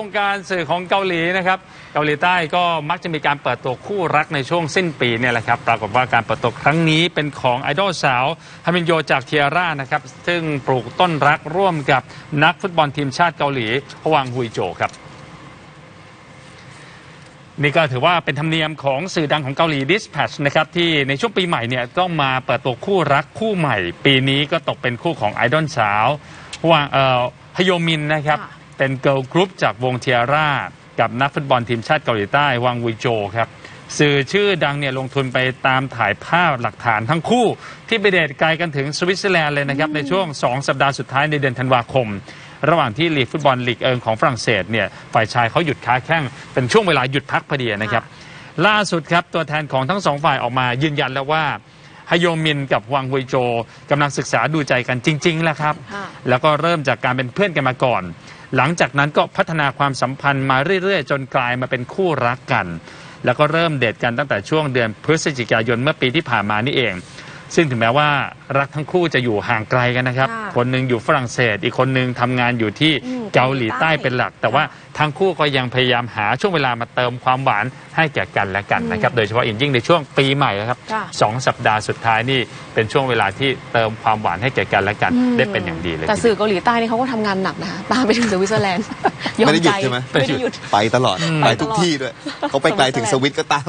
วงการสื่อของเกาหลีนะครับเกาหลีใต้ก็มักจะมีการเปิดตัวคู่รักในช่วงสิ้นปีเนี่ยแหละครับปรากฏว่าการเปิดตัวครั้งนี้เป็นของไอดอลสาวฮามินโยจากเทียร่านะครับซึ่งปลูกต้นรักร่วมกับนักฟุตบอลทีมชาติเกาหลีฮวางฮุยโจครับนี่ก็ถือว่าเป็นธรรมเนียมของสื่อดังของเกาหลี Dispatch นะครับที่ในช่วงปีใหม่เนี่ยต้องมาเปิดตัวคู่รักคู่ใหม่ ปีนี้ก็ตกเป็นคู่ของไอดอลสาวฮวางเอ่อฮโยมินนะครับ เป็นเกิร์ลกรุ๊ปจากวงเทียร่ากับนักฟุตบอลทีมชาติเกาหลีใต้วางวุยโจครับสื่อชื่อดังเนี่ยลงทุนไปตามถ่ายภาพหลักฐานทั้งคู่ ที่ไปเดทไกลกันถึงสวิตเซอร์แลนด์เลยนะครับในช่วง 2 สัปดาห์สุดท้ายในเดือนธันวาคม ระหว่างที่ลีกฟุตบอลลีกเอิงของฝรั่งเศสเนี่ยฝ่ายชายเขาหยุดค้าแข้งเป็นช่วงเวลาหยุดพักพอดีนะครับ ล่าสุดครับตัวแทนของทั้งสองฝ่ายออกมายืนยันแล้วว่า ฮโยมินกับฮวางฮุยโจกำลังศึกษาดูใจกันจริงๆแล้วครับ ค่ะ แล้วก็เริ่มจากการเป็นเพื่อนกันมาก่อน หลังจากนั้นก็พัฒนาความสัมพันธ์มาเรื่อยๆ จนกลายมาเป็นคู่รักกัน แล้วก็เริ่มเดทกันตั้งแต่ช่วงเดือนพฤศจิกายนเมื่อปีที่ผ่านมานี่เอง ซึ่งถึงแม้ว่ารักทั้งคู่จะอยู่ห่างไกลกันนะครับ ค่ะคนหนึ่งอยู่ฝรั่งเศส อีกคนหนึ่งทำงานอยู่ที่อืมเกาหลีใต้เป็นหลัก แต่ว่าทั้งคู่ก็ยังพยายามหาช่วงเวลามาเติมความหวานให้แก่กันและกันนะครับ โดยเฉพาะอย่างยิ่งในช่วงปีใหม่นะครับค่ะ สองสัปดาห์สุดท้ายนี่เป็นช่วงเวลาที่เติมความหวานให้แก่กันและกันอืมได้เป็นอย่างดีเลยแต่ทีเดียว สื่อเกาหลีใต้นี่เขาก็ทำงานหนักนะคะตามไปถึงสวิตเซอร์แลนด์อไม่ได้หยุดใจใช่ไหม ไม่ได้หยุด ไปตลอดอืมไปทุกที่ด้วย เขาไปไกลถึงสวิตก็ตาม